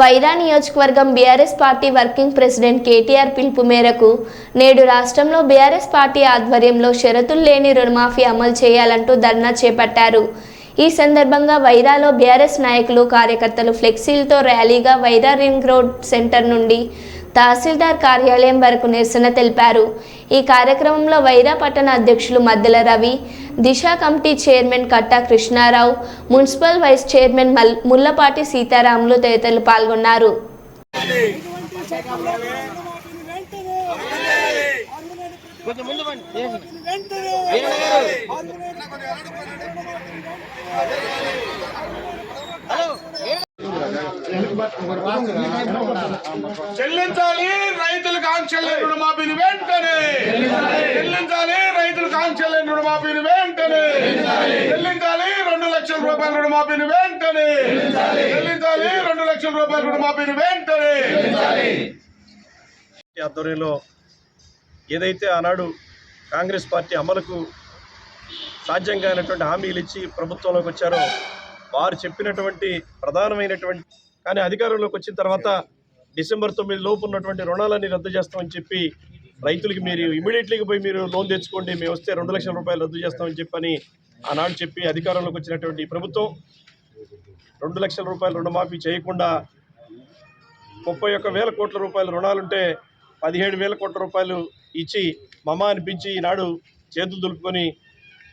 వైరా నియోజకవర్గం BRS party working president KTR పిలుపు మేరకు నేడు రాష్ట్రంలో బీఆర్ఎస్ పార్టీ ఆధ్వర్యంలో షరతులు లేని రుణమాఫీ అమలు చేయాలంటూ ధర్నా చేపట్టారు. ఈ సందర్భంగా వైరాలో బీఆర్ఎస్ నాయకులు కార్యకర్తలు ఫ్లెక్సీలతో ర్యాలీగా వైరా రింగ్ రోడ్ సెంటర్ నుండి తహసీల్దార్ కార్యాలయం వరకు నిరసన తెలిపారు. ఈ కార్యక్రమంలో వైరా పట్టణ అధ్యక్షులు Maddela Ravi Disha committee chairman Katta Krishnarao municipal vice chairman Mullapati Seetharamulu తదితరులు పాల్గొన్నారు. హలో చెల్లించాలి రైతులకు ఆంక్షల్ని రుణమాఫీని వెంటనే. చెల్లించాలి రైతులకు ఆంక్షల్ని రుణమాఫీని వెంటనే. చెల్లించాలి రెండు లక్షల రూపాయల రుణమాఫీని వెంటనే. చెల్లించాలి రెండు లక్షల రూపాయల రుణమాఫీని వెంటనే. ఆధ్వర్యంలో ఏదైతే ఆనాడు కాంగ్రెస్ పార్టీ అమలుకు సాధ్యం కానటువంటి హామీలు ఇచ్చి ప్రభుత్వంలోకి వచ్చారో వారు చెప్పినటువంటి ప్రధానమైనటువంటి కానీ అధికారంలోకి వచ్చిన తర్వాత డిసెంబర్ తొమ్మిది లోపు ఉన్నటువంటి రుణాలన్నీ రద్దు చేస్తామని చెప్పి రైతులకి మీరు ఇమీడియట్లీగా పోయి మీరు లోన్ తెచ్చుకోండి మేము వస్తే రెండు లక్షల రూపాయలు రద్దు చేస్తామని చెప్పని ఆనాడు చెప్పి అధికారంలోకి వచ్చినటువంటి ప్రభుత్వం రెండు లక్షల రూపాయలు రుణమాఫీ చేయకుండా ముప్పై ఒక్క వేల కోట్ల రూపాయల రుణాలుంటే పదిహేడు వేల కోట్ల రూపాయలు ఇచ్చి మమ అనిపించి ఈనాడు చేతులు దులుపుకొని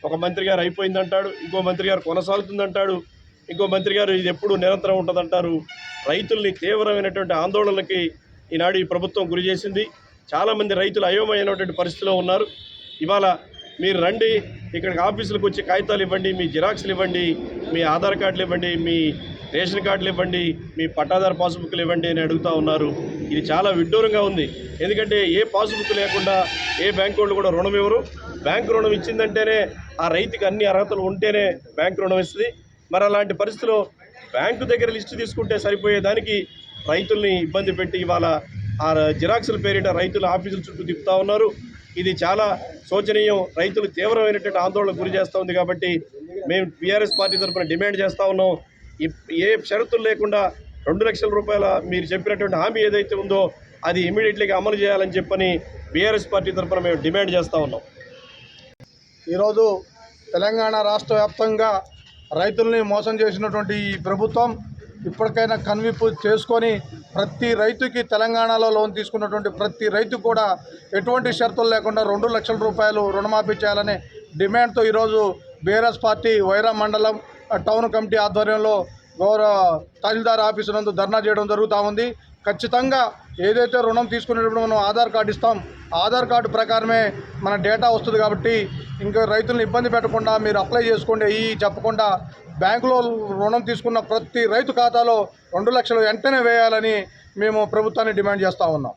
ఒక మంత్రి గారు అయిపోయిందంటాడు ఇంకో మంత్రి గారు కొనసాగుతుందంటాడు. ఇంకో మంత్రి గారు ఇది ఎప్పుడు నిరంతరం ఉంటుందంటారు. రైతుల్ని తీవ్రమైనటువంటి ఆందోళనలకి ఈనాడు ఈ ప్రభుత్వం గురి చేసింది. చాలామంది రైతులు అయోమయమైనటువంటి పరిస్థితిలో ఉన్నారు. ఇవాళ మీరు రండి ఇక్కడికి ఆఫీసులకు వచ్చి కాగితాలు ఇవ్వండి మీ జిరాక్స్లు ఇవ్వండి మీ ఆధార్ కార్డులు ఇవ్వండి మీ రేషన్ కార్డులు ఇవ్వండి మీ పట్టాదారు పాస్బుక్లు ఇవ్వండి అని అడుగుతూ ఉన్నారు. ఇది చాలా విడ్డూరంగా ఉంది. ఎందుకంటే ఏ పాస్బుక్ లేకుండా ఏ బ్యాంక్ వాళ్ళు కూడా రుణం ఇవ్వరు. బ్యాంకు రుణం ఇచ్చిందంటేనే ఆ రైతుకి అన్ని అర్హతలు ఉంటేనే బ్యాంకు రుణం ఇస్తుంది. మరి అలాంటి పరిస్థితిలో బ్యాంకు దగ్గర లిస్టు తీసుకుంటే సరిపోయేదానికి రైతుల్ని ఇబ్బంది పెట్టి ఇవాళ ఆ జిరాక్సుల పేరిట రైతులు ఆఫీసుల చుట్టూ తిప్పుతా ఉన్నారు. ఇది చాలా శోచనీయం. రైతులు తీవ్రమైనటువంటి ఆందోళన గురి చేస్తూ ఉంది కాబట్టి మేము టీఆర్ఎస్ పార్టీ తరఫున డిమాండ్ చేస్తూ ఉన్నాం. ఏ షరతులు లేకుండా రెండు లక్షల రూపాయల మీరు చెప్పినటువంటి హామీ ఏదైతే ఉందో అది ఇమీడియట్లీగా అమలు చేయాలని చెప్పని బీఆర్ఎస్ పార్టీ తరఫున మేము డిమాండ్ చేస్తూ ఉన్నాం. ఈరోజు తెలంగాణ రాష్ట్ర వ్యాప్తంగా రైతుల్ని మోసం చేసినటువంటి ఈ ప్రభుత్వం ఇప్పటికైనా కన్విప్పు చేసుకొని ప్రతి రైతుకి తెలంగాణలో లోన్ తీసుకున్నటువంటి ప్రతి రైతు కూడా ఎటువంటి షరతులు లేకుండా రెండు లక్షల రూపాయలు రుణమాఫీ చేయాలనే డిమాండ్తో ఈరోజు బీఆర్ఎస్ పార్టీ వైరా మండలం టౌన్ కమిటీ ఆధ్వర్యంలో గౌరవ తహసీల్దార్ ఆఫీసు నందు ధర్నా చేయడం జరుగుతూ ఉంది. ఖచ్చితంగా ఏదైతే రుణం తీసుకునేటప్పుడు మనం ఆధార్ కార్డు ఇస్తాం ఆధార్ కార్డు ప్రకారమే మన డేటా వస్తుంది కాబట్టి ఇంకా రైతులను ఇబ్బంది పెట్టకుండా మీరు అప్లై చేసుకోండి ఈ చెప్పకుండా బ్యాంకులో రుణం తీసుకున్న ప్రతి రైతు ఖాతాలో రెండు లక్షలు వెంటనే వేయాలని మేము ప్రభుత్వాన్ని డిమాండ్ చేస్తూ ఉన్నాం.